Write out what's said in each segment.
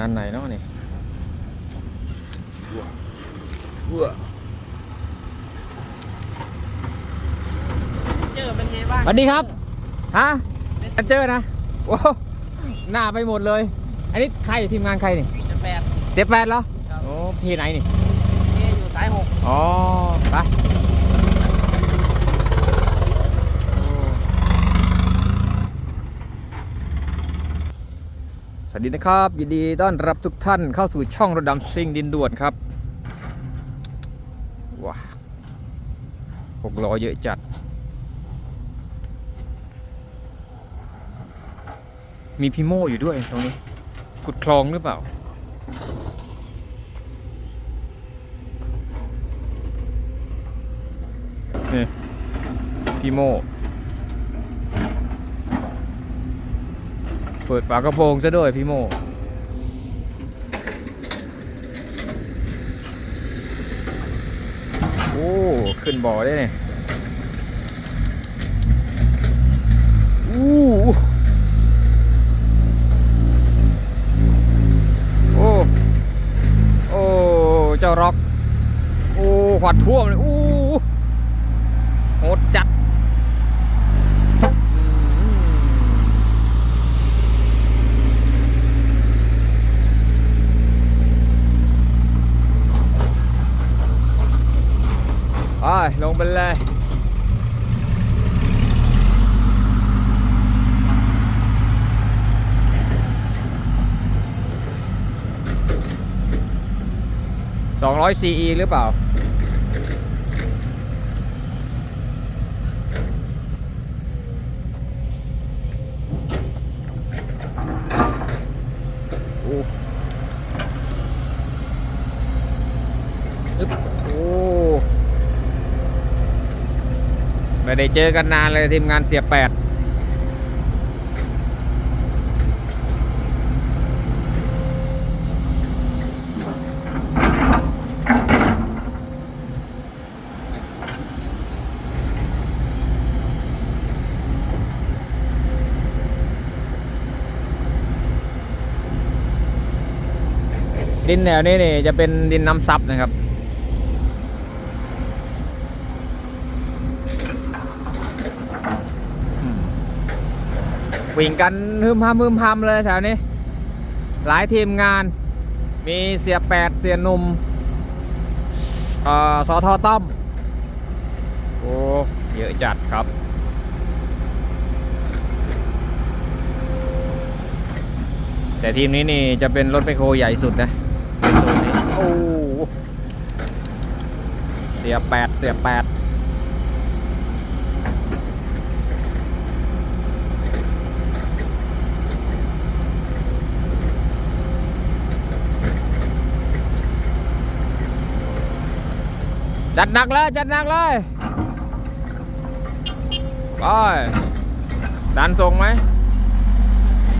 งานไหนเนาะนี่เจอเป็นไงบ้างสวัสดีครับฮะเจอนะโอ้โหหน้าไปหมดเลย อันนี้ใครทีมงานใครนี่จะแปดเจ็บแปดเหรอครับโอ้ที่ไหนนี่นี่อยู่สายหกอ๋อไป วัสดีนะครับ ยินดีต้อนรับทุกท่านเข้าสู่ช่องรถดำซิ่งดินด่วนครับว้าหกล้อเยอะจัด มีพิโม่อยู่ด้วยตรงนี้ขุดคลองหรือเปล่า นี่พี่โม เปิดฝากระโปรงซะด้วยพี่โมโอ้ขึ้นบ่อได้เนี่ยอู้โอ้โอ้เจ้าร็อกโอ้ขวัดท่วมเลยอู้ โหดจัดอืมไปลง ไปเลยสองร้อยซีหรือเปล่า โอ้อึ๊บโอ้ ไม่ได้เจอกันนานเลยทีมงานเสียแปดดินแนวนี้นี่จะเป็นดินน้ำซับนะครับ วิ่งกันฮึมฮัมฮึมฮัมเลยแถวนี้ หลายทีมงาน มีเสียแปดเสียหนุ่มสอทอต้อม โอ้เยอะจัดครับ แต่ทีมนี้นี่จะเป็นรถไมโครใหญ่สุดนะนนนี้โอ้เสียแปดเสียแปด จัดหนักเลย จัดหนักเลยไปดันส่งไหม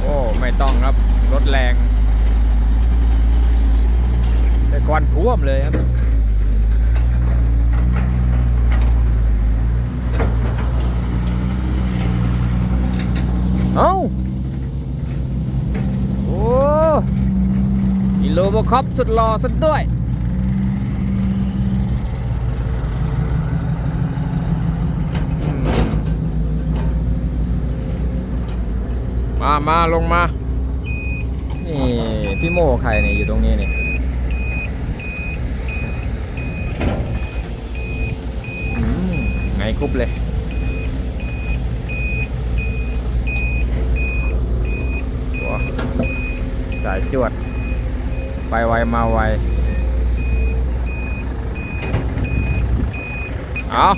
โอ้ ไม่ต้องครับ รถแรง แต่ควันท่วมเลยครับเอ้าโอ้อีโลโบคอปสุดหล่อสุดด้วย มามาลงมา นี่พี่โมใครเนี่ยอยู่ตรงนี้นี่อืมไงกรุบเลยว้าสายจวด ไปไวมาไว เอา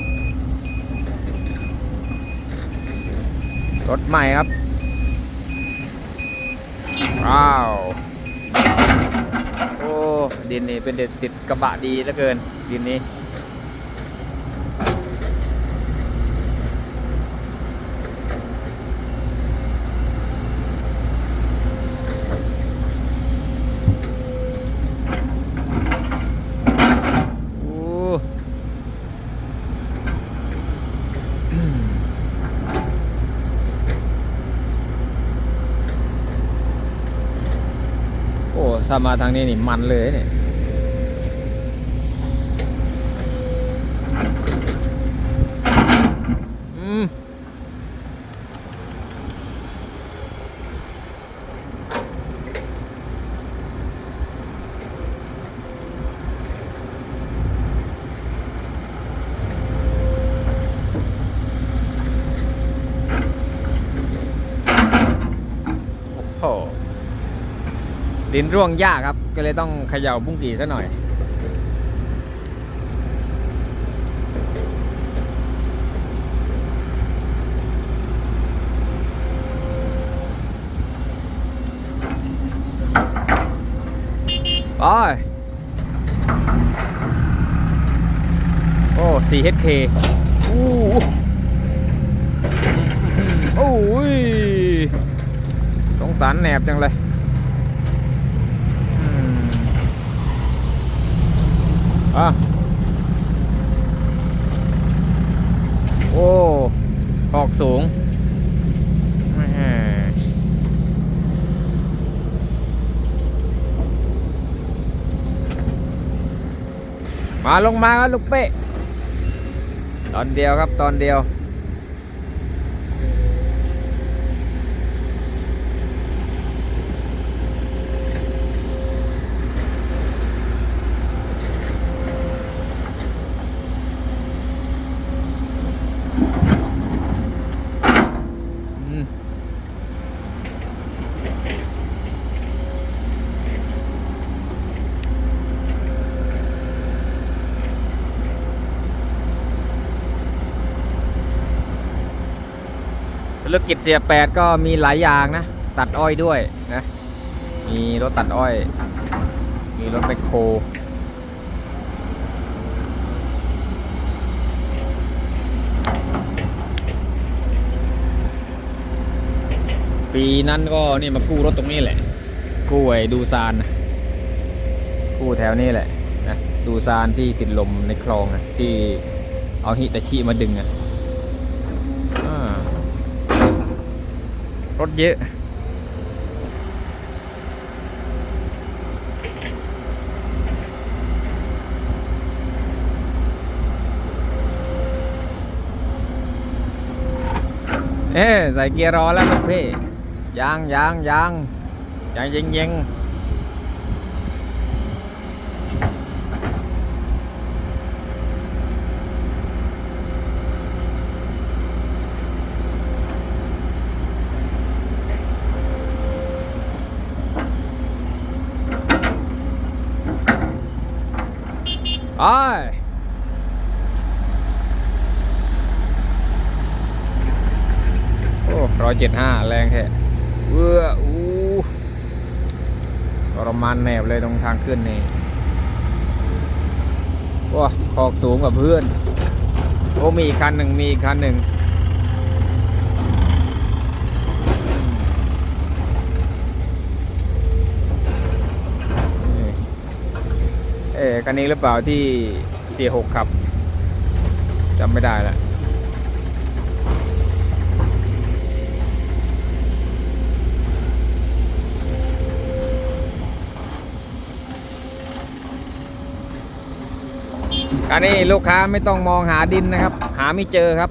รถใหม่ครับ ว้าว โอ้ ดินนี่เป็นเด็ดติดกระบะดีเหลือเกิน ดินนี้ ถ้ามาทางนี้นี่มันเลยเนี่ยอืมโอ้โห ดินร่วงยากครับ ก็เลยต้องเขย่าบุ้งกี่ซะหน่อยไปโอ้ 4HK อู้โอ้ยสงสารแหนบจังเลย อืม อะโอ้ออกสูงแหม่มาลงมาครับลูกเป้ตอนเดียวครับตอนเดียว รกิจเสียแปดก็มีหลายอย่างนะ ตัดอ้อยด้วยนะ มีรถตัดอ้อย มีรถแบคโคปีนั้นก็นี่มากู้รถตรงนี้แหละ กู้ไอ้ดูซานนะกู้แถวนี้แหละนะดูซานที่ติดลมในคลองนะที่เอาฮิตาชิมาดึงอะอ่าร ถเยอะเอ๊ะใส่เกียร์รอแล้วพี่ยางยางยางยางยิงยิง โอ้ร้อยเจ็ดห้าแรงแท้เอื้ออู้ทรมานแนบเลยตรงทางขึ้นนี่ว้าขอกสูงกว่าเพื่อน โอ้มีคันหนึ่งมีคันหนึ่งนี่เอ๊ะ คันนี้หรือเปล่าที่เสียหกขับจำไม่ได้แล้วอันนี้ลูกค้าไม่ต้องมองหาดินนะครับ หาไม่เจอครับ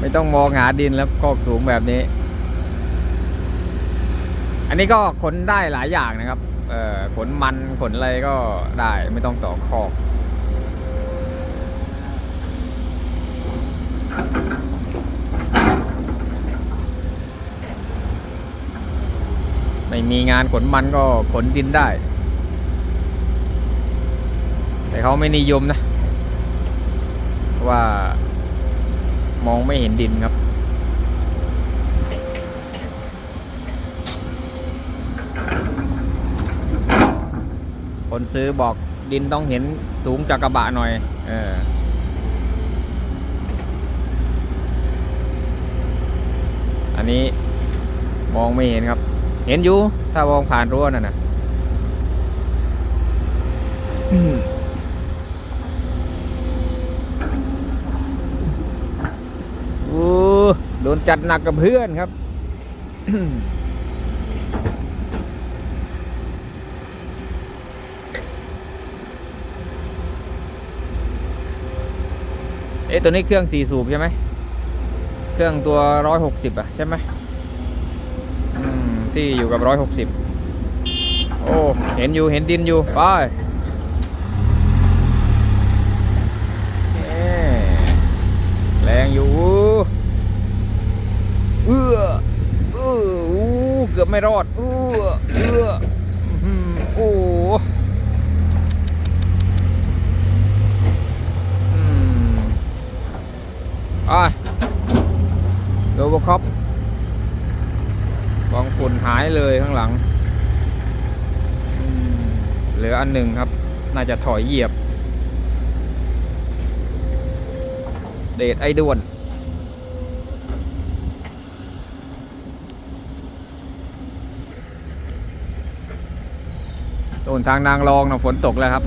ไม่ต้องมองหาดินแล้วคอกสูงแบบนี้ อันนี้ก็ขนได้หลายอย่างนะครับ เอ่อขนมันขนอะไรก็ได้ไม่ต้องต่อคอกไม่มีงานขนมันก็ขนดินได้ แต่เขาไม่นิยมนะเพราะว่ามองไม่เห็นดินครับ คนซื้อบอกดินต้องเห็นสูงจากกระบะหน่อย เอออันนี้มองไม่เห็นครับ เห็นอยู่ถ้ามองผ่านรั้วนั่นนะโอ้โดนจัดหนักกับเพื่อนครับ เอ๊ะตัวนี้เครื่องสี่สูบใช่ไหม เครื่องตัวร้อยหกสิบอะใช่ไหมที่อยู่กับร้อยหกสิบโอ้ เห็นอยู่เห็นดินอยู่ ไปแรงอยู่เอื้อเอออู้เกือบไม่รอดเอื้อเอื้อโอ้ม ไปโรบคอปกองฝุ่นหายเลยข้างหลัง เหลืออันหนึ่งครับ น่าจะถอยเหยียบ เดทไอ้ด่วนโดนทางนางรองนะฝนตกแล้วครับ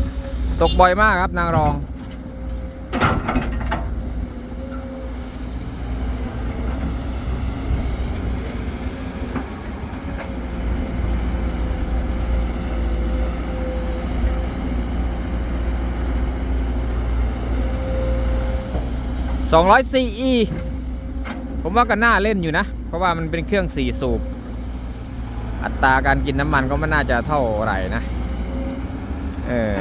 ตกบ่อยมากครับนางรอง 204 e ผมว่าก็น่าเล่นอยู่นะ เพราะว่ามันเป็นเครื่องสี่สูบ อัตราการกินน้ำมันก็ไม่น่าจะเท่าไหร่นะ เออ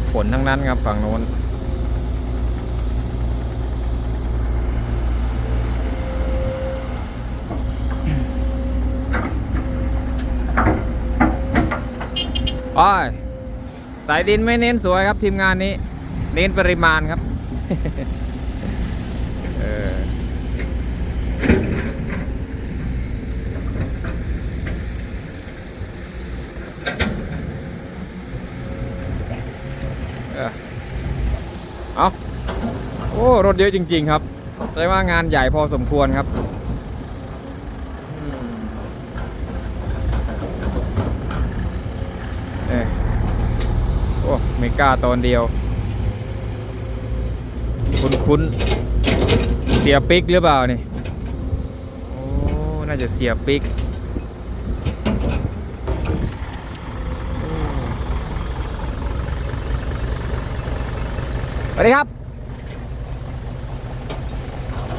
กฝนทั้งนั้นครับฝั่งโน้นโอ้ยสายดินไม่เน้นสวยครับทีมงานนี้ เน้นปริมาณครับ เออ เออเอาโอ้รถเยอะจริง ๆ ครับแสดงว่างานใหญ่พอสมควรครับเอ้ยโอ้ไม่กล้าตอนเดียว คุ้นคุ้นๆเสียปิกหรือเปล่านี่โอ้น่าจะเสียปิกสวัสดีครับ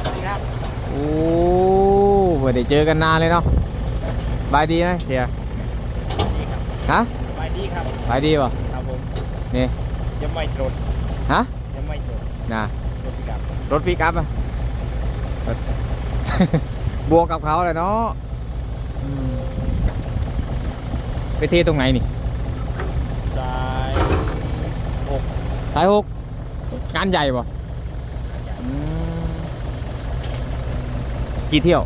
สวัสดีครับ โอ้ ไม่ได้เจอกันนานเลยเนาะบายดีไหมเสียดีครับฮะสบายดีครับบายดีป่ะครับผมนี่ยังไม่ตรวจฮะยังไม่ตรวจนะตรวจพิกัดรถปิกอัพอะบวกกับเขาเลยเนาะอืมไปเทตรงไหนนี่สายหกสายหกงานใหญ่ป่ะอืมกี่เที่ยว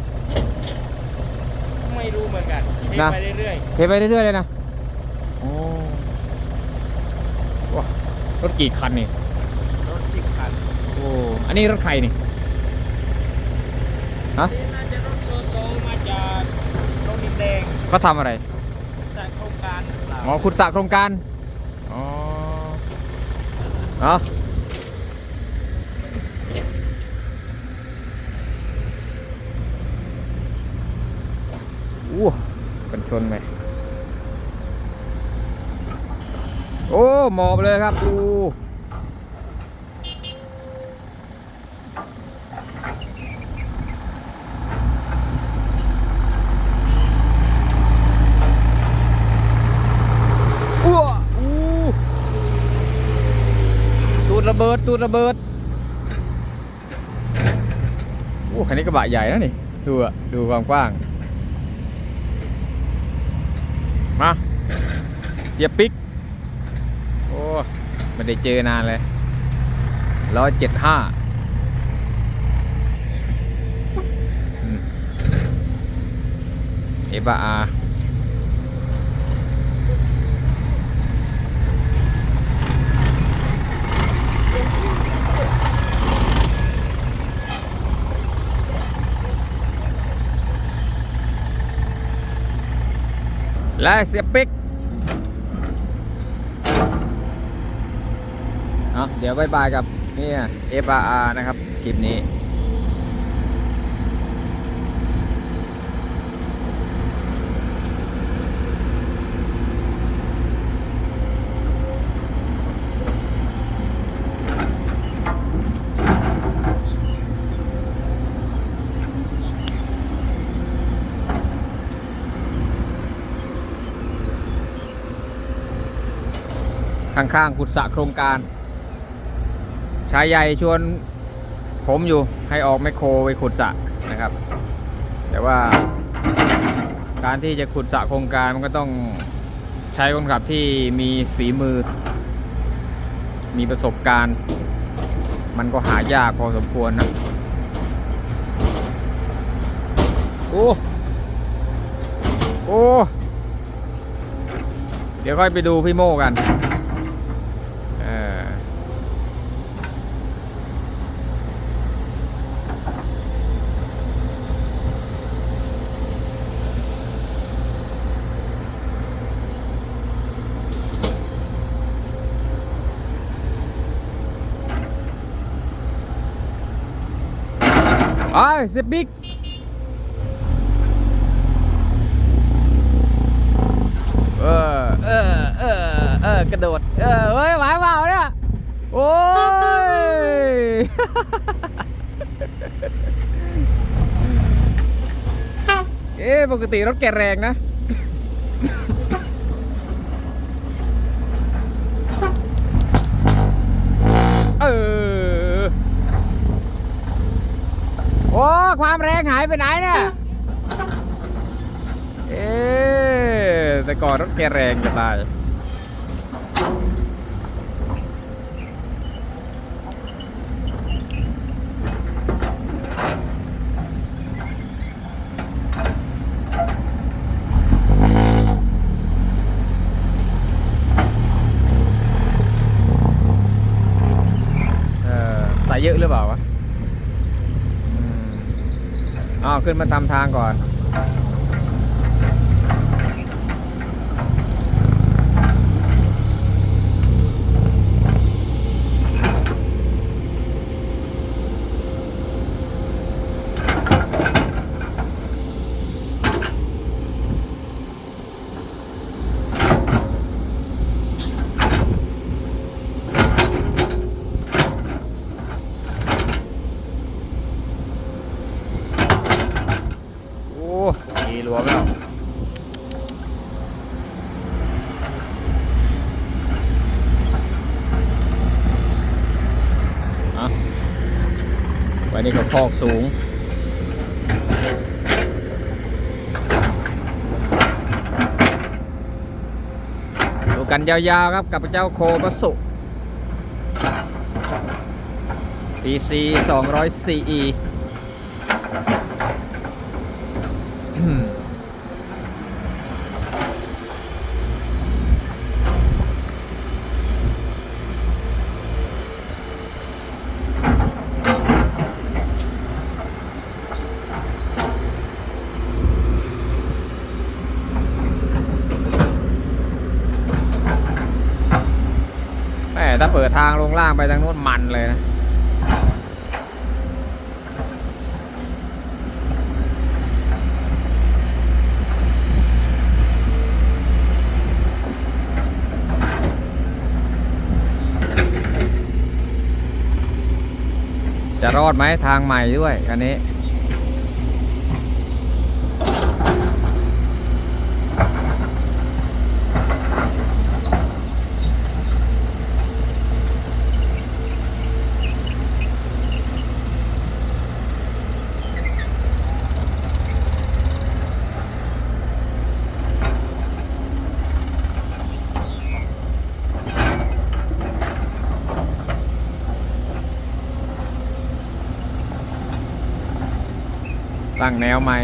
ไม่รู้เหมือนกันเทนะ ไปเรื่อยเทไปเรื่อยๆเลยนะโอ้ว้ารถกี่คันนี่ ๆรถสิบคันโอ้ อันนี้รถใครนี่ ฮะ นี่น่าจะรถโซโซมาจากโรงดินแดงเขาทำอะไร จากโครงการหรือเปล่าอ๋อขุดสระโครงการ อ๋อ เอา อู้กันชนไหมโอ้หมอบเลยครับอู้อ้วอู้ตูดระเบิดตูดระเบิดโอ้คันนี้กระบะใหญ่นะนี่ ดูอะดูความกว้าง มา เสียปิกโอ้ไม่ได้เจอนานเลยร้อยเจ็ดห้าเอบาอาและเสียปิก เดี๋ยวบายบายกับเนี่ย FRR นะครับ คลิปนี้ข้างๆขุดสะโครงการ ชายใหญ่ชวนผมอยู่ให้ออกแมคโครไปขุดสระนะครับ แต่ว่าการที่จะขุดสระโครงการมันก็ต้องใช้คนขับที่มีฝีมือ มีประสบการณ์ มันก็หายากพอสมควรนะโอ้โอ้ เดี๋ยวค่อยไปดูพี่โมกัน ไอ้เซบิกเออเออเออเออกระโดด เออเฮ้ยไหวเปล่าเนี่ย โอ้ย เอ๊ะปกติรถแกแรงนะ เออ โอ้ ความแรงหายไปไหนเนี่ยเอ๊ะแต่ก่อนรถแกแรงจะตาย เออใส่เยอะหรือเปล่าวะ อืมอ้าว ขึ้นมาตามทางก่อน โอ้ดีหลวมแล้ว อะวั นนี้ก็คอกสูง ดูกันยาวๆครับกับเจ้าโคบัสุ PC 200 CE อืมแหมถ้าเปิดทา งล่างไปทางโน้นมันเลยนะจะรอดไหมทางใหม่ด้วยอันนี้ ตั้งแนวใหม่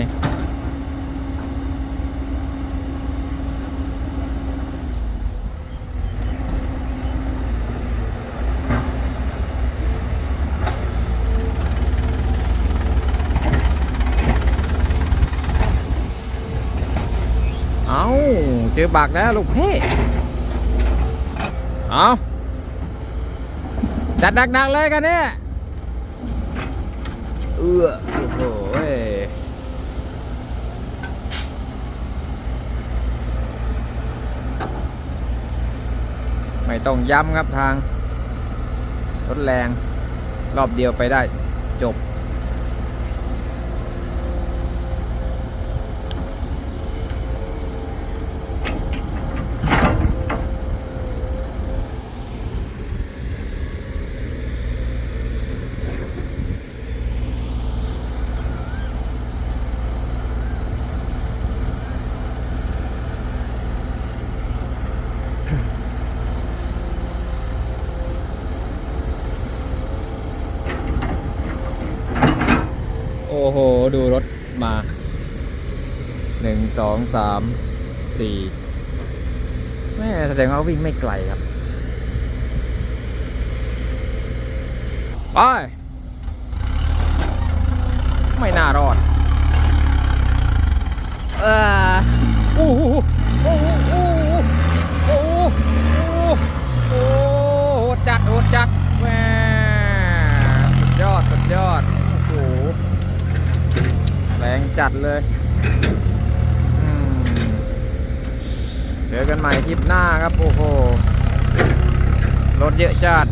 เอาเจอบักแล้วลูกเพ่เอาจัดหนักๆเลยกันเนี่ยเออโอ้โหยไม่ ต้องย้ำครับทางรถแรงรอบเดียวไปได้จบ โอ้โห ดูรถ มาหนึ่งสองสามสี่แม่แสดงว่าวิ่งไม่ไกลครับ ไป ไม่น่ารอดเออโอ้โหโอ้โหโอ้โหโอ้โหโอ้โหโอ้โหโหดจัดโหดจัดแหม่สุดยอด สุดยอด รงจัดเลยเจอกันใหม่คลิปหน้าครับ โอ้โห รถเยอะจัด